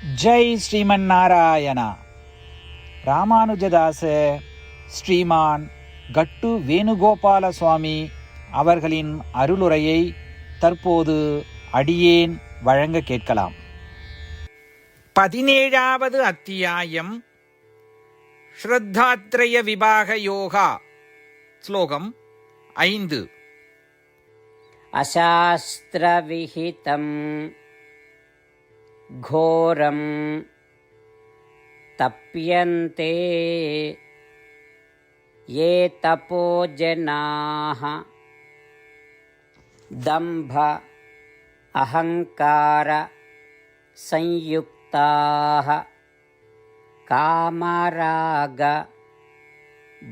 ஜெய் ஸ்ரீமன் நாராயணா ராமானுஜதாச ஸ்ரீமான் கட்டு வேணுகோபால சுவாமி அவர்களின் அருளுரையை தற்போது அடியேன் வழங்க கேட்கலாம். பதினேழாவது அத்தியாயம் ஸ்ரத்தாத்ரய விபாக யோகா ஸ்லோகம் ஐந்து. அசாஸ்திரவிகிதம் घोरं तप्यन्ते ये तपोजनाः दम्भ अहङ्कार संयुक्ताः कामराग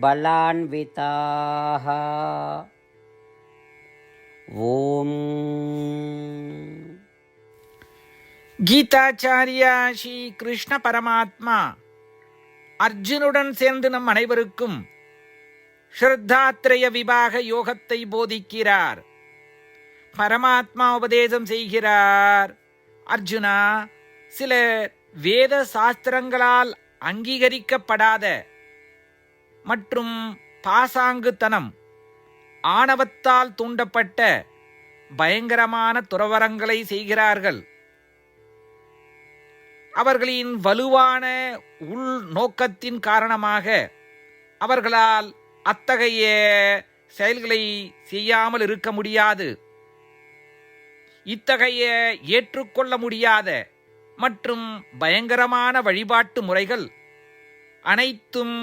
बलान्विताः ॐ கீதாச்சாரியா ஸ்ரீ கிருஷ்ண பரமாத்மா. அர்ஜுனுடன் சேர்ந்து நம் அனைவருக்கும் ஸ்ரத்தாத்ரய விவாக யோகத்தை போதிக்கிறார். பரமாத்மா உபதேசம் செய்கிறார். அர்ஜுனா சில வேத சாஸ்திரங்களால் அங்கீகரிக்கப்படாத மற்றும் பாசாங்குத்தனம் ஆணவத்தால் தூண்டப்பட்ட பயங்கரமான துறவரங்களை செய்கிறார்கள். அவர்களின் வலுவான உள் நோக்கத்தின் காரணமாக அவர்களால் அத்தகைய செயல்களை செய்யாமல் இருக்க முடியாது. இத்தகைய ஏற்றுக்கொள்ள முடியாத மற்றும் பயங்கரமான வழிபாட்டு முறைகள் அனைத்தும்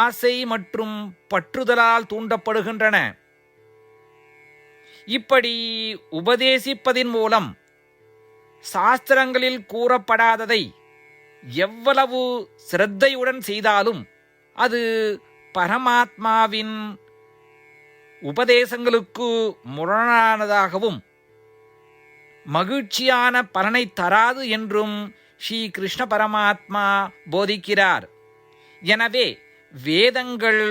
ஆசை மற்றும் பற்றுதலால் தூண்டப்படுகின்றன. இப்படி உபதேசிப்பதின் மூலம் சாஸ்திரங்களில் கூறப்படாததை எவ்வளவு சிரத்தையுடன் செய்தாலும் அது பரமாத்மாவின் உபதேசங்களுக்கு முரணானதாகவும் மகிழ்ச்சியான பலனை தராது என்றும் ஸ்ரீ கிருஷ்ண பரமாத்மா போதிக்கிறார். எனவே வேதங்கள்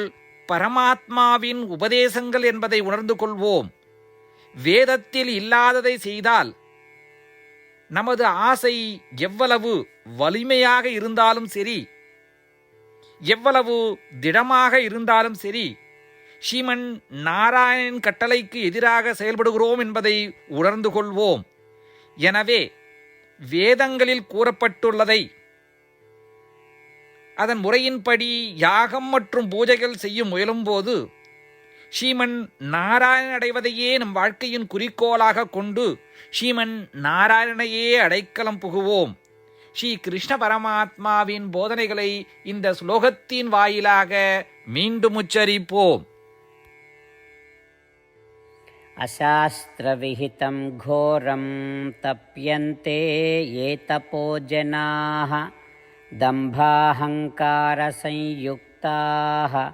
பரமாத்மாவின் உபதேசங்கள் என்பதை உணர்ந்து கொள்வோம். வேதத்தில் இல்லாததை செய்தால் நமது ஆசை எவ்வளவு வலிமையாக இருந்தாலும் சரி எவ்வளவு திடமாக இருந்தாலும் சரி ஸ்ரீமன் நாராயணன் கட்டளைக்கு எதிராக செயல்படுகிறோம் என்பதை உணர்ந்து கொள்வோம். எனவே வேதங்களில் கூறப்பட்டுள்ளதை அதன் முறையின்படி யாகம் மற்றும் பூஜைகள் செய்யும் முயலும்போது ஸ்ரீமன் நாராயண அடைவதையே நம் வாழ்க்கையின் குறிக்கோளாக கொண்டு ஸ்ரீமன் நாராயணையே அடைக்கலம் புகுவோம். ஸ்ரீ கிருஷ்ண பரமாத்மாவின் போதனைகளை இந்த ஸ்லோகத்தின் வாயிலாக மீண்டும் உச்சரிப்போம். அசாஸ்திரவிகிதம் கோரம் தப்பியந்தே ஏ தப்போ ஜனாக தம்பாஹங்காரசயுக்தாக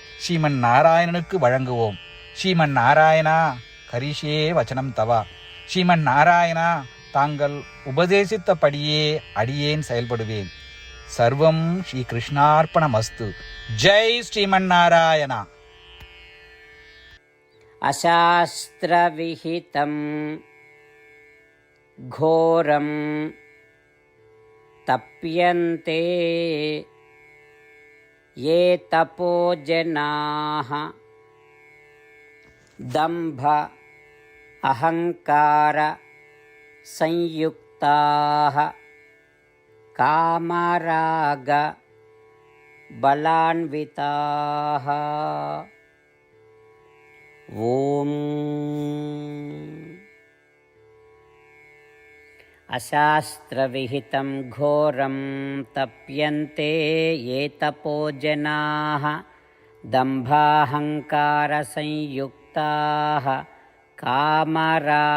ஸ்ரீமன் நாராயணனுக்கு வழங்குவோம் ஸ்ரீமன் நாராயணா கரிஷே வச்சனம் தவா ஸ்ரீமன் நாராயணா தாங்கள் உபதேசித்தபடியே அடியேன் செயல்படுவேன் சர்வம் ஸ்ரீ கிருஷ்ணார்ப்பணமஸ்து ஜெய் ஸ்ரீமன் நாராயணா अशास्त्रविहितं घोरं तप्यन्ते ये तपोजनाः। दम्भ अहङ्कार संयुक्ताः। कामराग बलान्विताः। ॐ अशास्त्रविहितं घोरं तप्यन्ते ये तपोजनाः दम्भाहङ्कारसंयुक्ताः कामरागबलान्विताः